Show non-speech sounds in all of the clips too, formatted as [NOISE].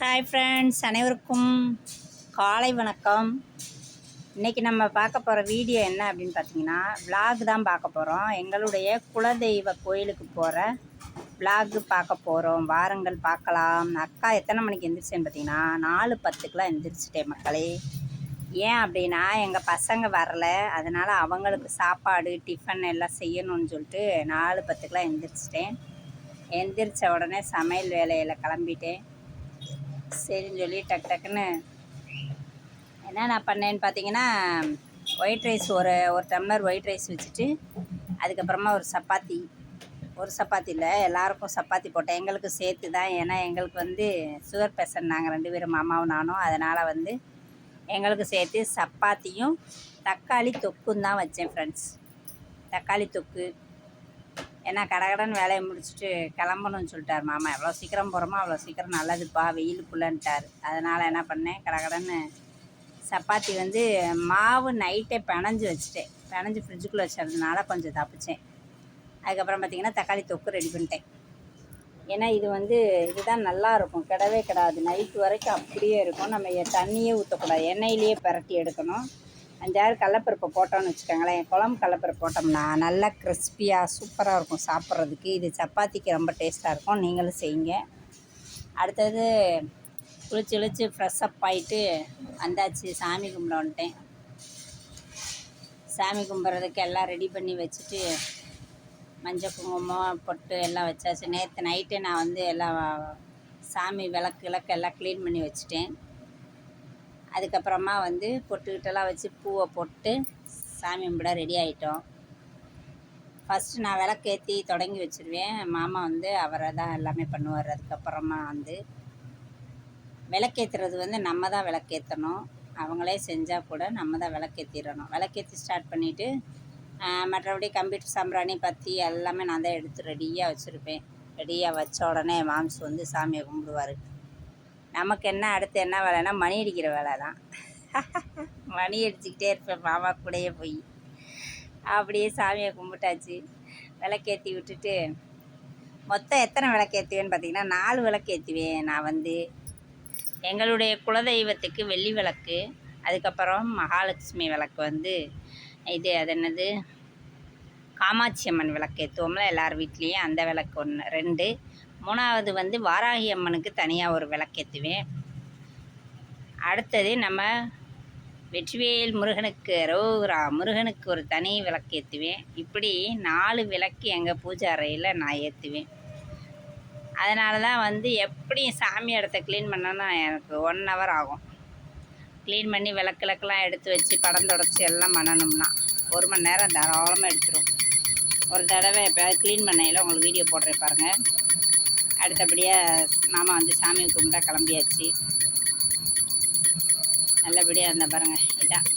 Hi friends அனைவருக்கும் காலை வணக்கம். இன்றைக்கி நம்ம பார்க்க போகிற வீடியோ என்ன அப்படின்னு பார்த்தீங்கன்னா vlog தான் பார்க்க போகிறோம் எங்களுடைய குலதெய்வ கோயிலுக்கு போகிற vlog பார்க்க போகிறோம் வாரங்கள் பார்க்கலாம். அக்கா எத்தனை மணிக்கு எந்திரிச்சேன்னு பார்த்தீங்கன்னா நாலு பத்துக்கெலாம் எந்திரிச்சிட்டேன் மக்களே. ஏன் அப்படின்னா எங்கள் பசங்க வரல. அதனால் அவங்களுக்கு சாப்பாடு டிஃபன் எல்லாம் செய்யணும்னு சொல்லிட்டு நாலு பத்துக்கெலாம் எந்திரிச்சிட்டேன். எந்திரிச்ச உடனே சமையல் வேலையில் கிளம்பிட்டேன். சரின்னு சொல்லி டக்கு டக்குன்னு என்ன நான் பண்ணேன்னு பார்த்தீங்கன்னா ஒயிட் ரைஸ் ஒரு ஒரு டம்ளர் ஒயிட் ரைஸ் வச்சுட்டு அதுக்கப்புறமா ஒரு சப்பாத்தி. ஒரு சப்பாத்தி இல்லை எல்லாருக்கும் சப்பாத்தி போட்டேன். எங்களுக்கு சேர்த்து தான். ஏன்னா எங்களுக்கு வந்து சுகர் பேஷண்ட் நாங்கள் ரெண்டு பேரும் மாமாவும் நானும். அதனால் வந்து எங்களுக்கு சேர்த்து சப்பாத்தியும் தக்காளி தொக்கும் தான் வச்சேன் ஃப்ரெண்ட்ஸ் தக்காளி தொக்கு. ஏன்னா கடகடன் வேலையை முடிச்சுட்டு கிளம்பணும்னு சொல்லிட்டார் மாமா. எவ்வளோ சீக்கிரம் போகிறோமோ அவ்வளோ சீக்கிரம் நல்லதுப்பா. வெயிலுக்குள்ளன்ட்டார் அதனால் என்ன பண்ணேன்? கடகடன்னு சப்பாத்தி வந்து மாவு நைட்டே பிணைஞ்சு வச்சுட்டேன். பிணைஞ்சு ஃப்ரிட்ஜுக்குள்ளே வச்சதுனால கொஞ்சம் தப்பிச்சேன். அதுக்கப்புறம் பார்த்திங்கன்னா தக்காளி தொக்கு ரெடி பண்ணிட்டேன். ஏன்னா இது வந்து இதுதான் நல்லா இருக்கும். கிடவே கிடாது. நைட்டு வரைக்கும் அப்படியே இருக்கும். நம்ம தண்ணியே ஊற்றக்கூடாது எண்ணெயிலேயே பரட்டி எடுக்கணும். அஞ்சாறு கடலப்பருப்பை போட்டோம்னு வச்சுக்கோங்களேன். குழம்பு கடலப்பருப்பு போட்டோம்னா நல்லா கிறிஸ்பியாக சூப்பராக இருக்கும் சாப்பிட்றதுக்கு. இது சப்பாத்திக்கு ரொம்ப டேஸ்ட்டாக இருக்கும். நீங்களும் செய்யுங்க. அடுத்தது குளிச்சு குளிச்சு ஃப்ரெஷ் அப் ஆகிட்டு வந்தாச்சு. சாமி கும்பிட வந்துட்டேன். சாமி கும்பிட்றதுக்கு எல்லாம் ரெடி பண்ணி வச்சுட்டு மஞ்சள் குங்குமம் பொட்டு எல்லாம் வச்சாச்சு. நேற்று நைட்டு நான் வந்து எல்லாம் சாமி விளக்கு விளக்கு எல்லாம் க்ளீன் பண்ணி வச்சுட்டேன். அதுக்கப்புறமா வந்து பொட்டுக்கிட்டெல்லாம் வச்சு பூவை போட்டு சாமி கும்பிட ரெடி ஆகிட்டோம் ஃபஸ்ட்டு நான் விளக்கேற்றி தொடங்கி வச்சுருவேன். மாமா வந்து அவரை தான் எல்லாமே பண்ணுவார். அதுக்கப்புறமா வந்து விளக்கேற்றுறது வந்து நம்ம தான் விளக்கேற்றணும் அவங்களே செஞ்சால் கூட நம்ம தான் விளக்கேற்றிடணும் விளக்கேற்றி ஸ்டார்ட் பண்ணிவிட்டு மற்றபடி கம்ப்யூட்டர் சாம்பிராணி பற்றி எல்லாமே நான் தான் எடுத்து ரெடியாக வச்சுருப்பேன். ரெடியாக வச்ச உடனே மாம்ஸ் வந்து சாமியை கும்பிடுவார். நமக்கு என்ன அடுத்து என்ன வேலைன்னா மணி அடிக்கிற வேலை தான் [LAUGHS] மணி அடிச்சுக்கிட்டே இருப்பேன் மாமா கூடயே போய். அப்படியே சாமியை கும்பிட்டாச்சு. விளக்கேற்றி விட்டுட்டு மொத்தம் எத்தனை விளக்கேற்றுவேன்னு பார்த்தீங்கன்னா நாலு விளக்கேற்றுவேன் நான் வந்து. எங்களுடைய குலதெய்வத்துக்கு வெள்ளி விளக்கு அதுக்கப்புறம் மகாலட்சுமி விளக்கு வந்து இது அது என்னது? காமாட்சி அம்மன் விளக்கு ஏற்றுவோம்ல எல்லார் வீட்லேயும் அந்த விளக்கு ஒன்று ரெண்டு. மூணாவது வந்து வாராகி அம்மனுக்கு தனியாக ஒரு விளக்கேற்றுவேன் அடுத்தது நம்ம வெற்றிவேல் முருகனுக்கு ரோகரா முருகனுக்கு ஒரு தனி விளக்கு ஏற்றுவேன் இப்படி நாலு விளக்கு எங்கள் பூஜை அறையில் நான் ஏற்றுவேன் அதனால தான் வந்து எப்படியும் சாமி இடத்த க்ளீன் பண்ணோன்னா எனக்கு ஒன் ஹவர் ஆகும். க்ளீன் பண்ணி விளக்குலக்கெல்லாம் எடுத்து வச்சு படம் தொடச்சி எல்லாம் பண்ணணும்னா ஒரு மணி நேரம் தாராளமாக எடுத்துரும். ஒரு தடவை இப்போ க்ளீன் பண்ணையில் உங்களுக்கு வீடியோ போடுறேன் பாருங்கள் அடுத்தபடியாக மாமா வந்து சாமி கும்பிட்டா கிளம்பியாச்சு. நல்லபடியாக இருந்தால் பாருங்கள் இதான்.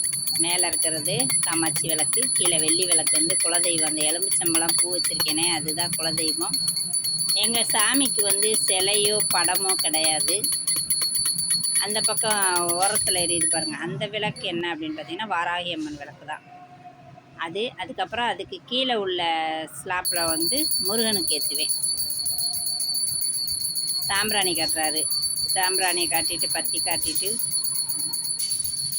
மேலே இருக்கிறது காமாட்சி விளக்கு கீழே வெள்ளி விளக்கு வந்து குலதெய்வம். அந்த எலும்புச்சம்பளம் பூ வச்சுருக்கேனே அதுதான் குலதெய்வம். எங்கள் சாமிக்கு வந்து சிலையோ படமோ கிடையாது. அந்த பக்கம் ஓரத்தில் எரியுது பாருங்கள் அந்த விளக்கு என்ன அப்படின்னு பார்த்தீங்கன்னா வாராகி அம்மன் விளக்கு தான். அது அதுக்கப்புறம் அதுக்கு கீழே உள்ள ஸ்லாப்பில் வந்து முருகனுக்கு ஏற்றுவேன் சாம்பிராணி காட்டுறாரு. சாம்பிராணி காட்டிட்டு பத்தி காட்டிட்டு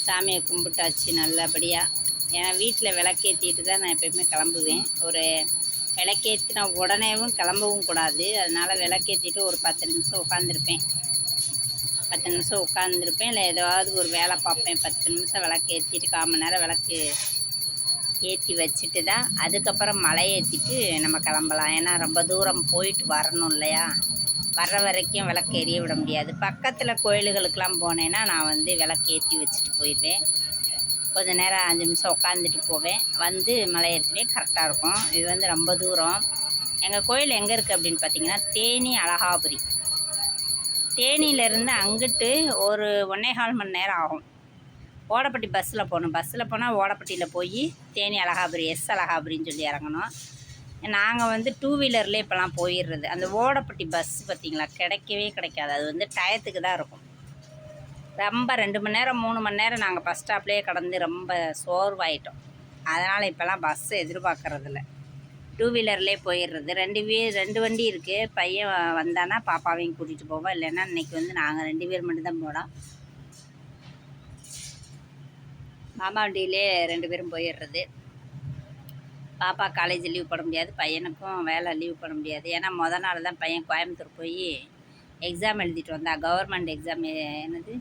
சாமியை கும்பிட்டாச்சு நல்லபடியாக ஏன்னா வீட்டில் விளக்கேற்றிட்டு தான் நான் எப்பயுமே கிளம்புவேன். ஒரு விளக்கேற்றின உடனேவும் கிளம்பவும் கூடாது. அதனால் விளக்கேற்றிட்டு ஒரு பத்து நிமிஷம் உட்காந்துருப்பேன். பத்து நிமிஷம் உட்காந்துருப்பேன். இல்லை ஏதாவது ஒரு வேலை பார்ப்பேன். பத்து நிமிஷம் விளக்கு ஏற்றிட்டு கால் மணி நேரம் விளக்கு ஏற்றி வச்சுட்டு தான் அதுக்கப்புறம் மலை ஏற்றிட்டு நம்ம கிளம்பலாம். ஏன்னா ரொம்ப தூரம் போயிட்டு வரணும் இல்லையா? வர்ற வரைக்கும் விளக்கு எரிய விட முடியாது. பக்கத்தில் கோயில்களுக்கெலாம் போனேன்னா நான் வந்து விளக்கு ஏற்றி வச்சுட்டு போயிடுவேன். கொஞ்ச நேரம் அஞ்சு நிமிஷம் உட்காந்துட்டு போவேன். வந்து மலை ஏற்றுவேன் கரெக்டாக இருக்கும். இது வந்து ரொம்ப தூரம். எங்கள் கோயில் எங்கே இருக்குது அப்படின்னு பார்த்தீங்கன்னா தேனி அழகாபுரி. தேனியிலேருந்து அங்கிட்டு ஒரு ஒன்னேகால் மணி நேரம் ஆகும். ஓடப்பட்டி பஸ்ஸில் போகணும். பஸ்ஸில் போனால் ஓடப்பட்டியில் போய் தேனி அழகாபுரி எஸ் அழகாபுரின்னு சொல்லி இறங்கணும். நாங்கள் வந்து டூ வீலர்லேயே இப்போலாம் போயிடுறது அந்த ஓடப்பட்டி பஸ் பார்த்திங்களா கிடைக்கவே கிடைக்காது. அது வந்து டயத்துக்கு தான் இருக்கும். ரொம்ப ரெண்டு மணி நேரம் மூணு மணி நேரம் நாங்கள் பஸ் ஸ்டாப்லேயே கடந்து ரொம்ப சோர்வாயிட்டோம். அதனால் இப்போல்லாம் பஸ்ஸை எதிர்பார்க்குறதில்ல. டூ வீலர்லேயே போயிடுறது ரெண்டு வீ ரெண்டு வண்டி இருக்குது பையன் வந்தானா பாப்பாவையும் கூட்டிகிட்டு போவோம். இல்லைன்னா இன்னைக்கு வந்து நாங்கள் ரெண்டு பேர் மட்டும்தான் போனோம் மாமா வண்டியிலே ரெண்டு பேரும் போயிடுறது பாப்பா காலேஜ் லீவ் போட முடியாது பையனுக்கும் வேலை லீவ் போட முடியாது. ஏன்னா முத நாள் தான் பையன் கோயம்புத்தூர் போய் எக்ஸாம் எழுதிட்டு வந்தா கவர்மெண்ட் எக்ஸாம் என்னது?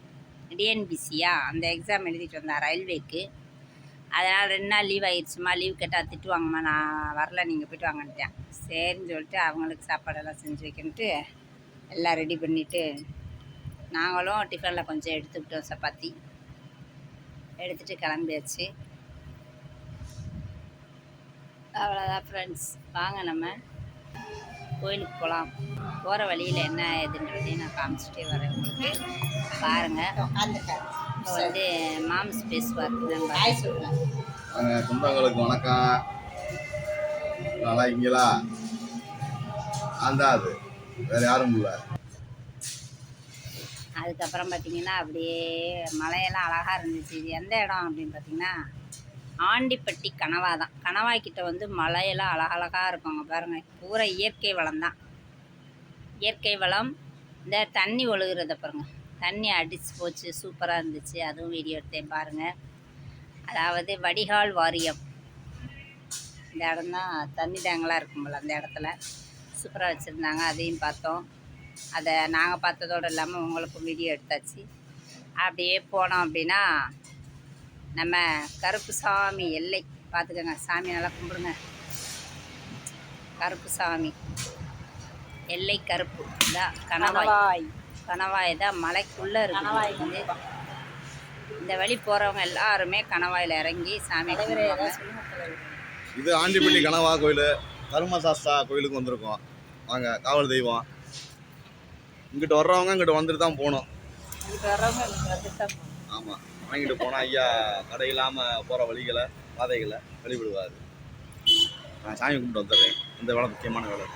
டிஎன்பிசியா அந்த எக்ஸாம் எழுதிட்டு வந்தா ரயில்வேக்கு அதனால் ரெண்டு நாள் லீவ் ஆகிடுச்சுமா லீவ் கேட்டால் திட்டுவாங்கம்மா நான் வரல நீங்கள் போய்ட்டு வாங்கன்ட்டேன் சரின்னு சொல்லிட்டு அவங்களுக்கு சாப்பாடெல்லாம் செஞ்சு வைக்கணுன்ட்டு எல்லாம் ரெடி பண்ணிவிட்டு நாங்களும் டிஃபனில் கொஞ்சம் எடுத்துக்கிட்டோம் சப்பாத்தி. எடுத்துகிட்டு கிளம்பியாச்சு. அவ்வளோதான் ஃப்ரெண்ட்ஸ் வாங்க நம்ம கோயிலுக்கு போகலாம் போகிற வழியில் என்ன ஏதுன்றதையும் நான் காமிச்சிட்டே வரேன் உங்களுக்கு. பாருங்கள் இப்போ வந்து மாம்ஸ் பேசுவார். சொந்தங்களுக்கு வணக்கம். நல்லா தான் அது. வேற யாரும் இல்லை. அதுக்கப்புறம் பார்த்தீங்கன்னா அப்படியே மலையெல்லாம் அழகாக இருந்துச்சு. இது எந்த இடம் அப்படின்னு பார்த்தீங்கன்னா ஆண்டிப்பட்டி கணவா தான் கணவாய் கிட்ட வந்து மலையெல்லாம் அழகழகாக இருக்குங்க பாருங்க. பூரா இயற்கை வளம் தான் இயற்கை வளம் இந்த தண்ணி ஒழுகுறத பாருங்க. தண்ணி அடிச்சு போச்சு சூப்பராக இருந்துச்சு. அதுவும் வீடியோ எடுத்தேன் பாருங்கள் அதாவது வடிகால் வாரியம். இந்த இடம் தான் தண்ணி டேங்கெலாம் இருக்கும்ல அந்த இடத்துல. சூப்பராக வச்சுருந்தாங்க அதையும் பார்த்தோம். அதை நாங்கள் பார்த்ததோடு இல்லாமல் உங்களுக்கும் வீடியோ எடுத்தாச்சு. அப்படியே போனோம் அப்படின்னா நம்ம கருப்பு சாமி எல்லை. பார்த்துக்கோங்க. சாமி நல்லா கும்பிடுங்க. கருப்பு சாமி. எல்லை கருப்பு. இதான் கணவாய். கணவாய். தான் மலைக்குள்ளே இருக்குது. இந்த வழி போகிறவங்க எல்லாருமே கணவாயில் இறங்கி சாமி இது ஆண்டிப்பட்டி கனவா கோயில். தர்மசாஸ்தா கோயிலுக்கு வந்திருக்கோம். வாங்க காவல் தெய்வம். இங்கிட்டு வர்றவங்க இங்கிட்டு வந்துட்டு தான் போகணும். ஆமாம் வாங்கிட்டு போனால் ஐயா கடை இல்லாமல் போகிற வழிகளை பாதைகளை வழிபடுவார் நான் சாமி கும்பிட்டு வந்துடுறேன். இந்த வேலை முக்கியமான வேலை.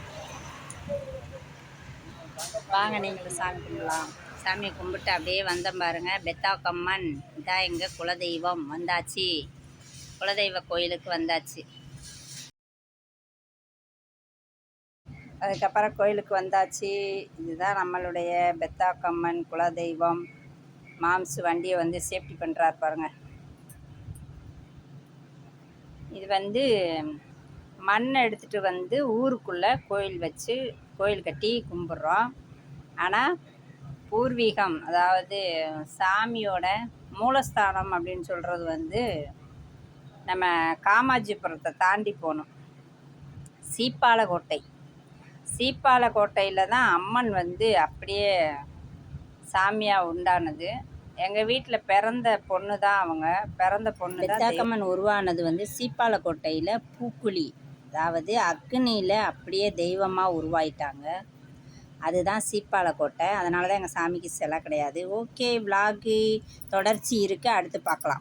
வாங்க நீங்களும் சாமி கும்பிடலாம். சாமியை கும்பிட்டு அப்படியே வந்தோம் பாருங்க. பெத்தாக்கம்மன் இதான் எங்கள் குலதெய்வம் வந்தாச்சு. குலதெய்வ கோயிலுக்கு வந்தாச்சு. அதுக்கப்புறம் கோயிலுக்கு வந்தாச்சு. இதுதான் நம்மளுடைய பெத்தாக்கம்மன் குலதெய்வம். மாம்சு வண்டியை வந்து சேஃப்டி பண்ணுறாரு பாருங்க. இது வந்து மண்ணை எடுத்துகிட்டு வந்து ஊருக்குள்ளே கோயில் வச்சு கோயில் கட்டி கும்பிட்றோம். ஆனால் பூர்வீகம் அதாவது சாமியோட மூலஸ்தானம் அப்படின்னு சொல்கிறது வந்து நம்ம காமாஜிபுரத்தை தாண்டி போகணும். சீப்பாலக்கோட்டை சீப்பாலக்கோட்டையில் தான் அம்மன் வந்து அப்படியே சாமியாக உண்டானது. எங்கள் வீட்டில் பிறந்த பொண்ணு தான் அவங்க. பிறந்த பொண்ணு பெத்தாக்கம்மன் உருவானது வந்து சீப்பாலக்கோட்டையில் பூக்குழி. அதாவது அக்னியில் அப்படியே தெய்வமாக உருவாயிட்டாங்க. அதுதான் சீப்பாலக்கோட்டை. அதனால தான் எங்கள் சாமிக்கு சிலை கிடையாது. ஓகே விலாகு தொடர்ச்சி இருக்குது அடுத்து பார்க்கலாம்.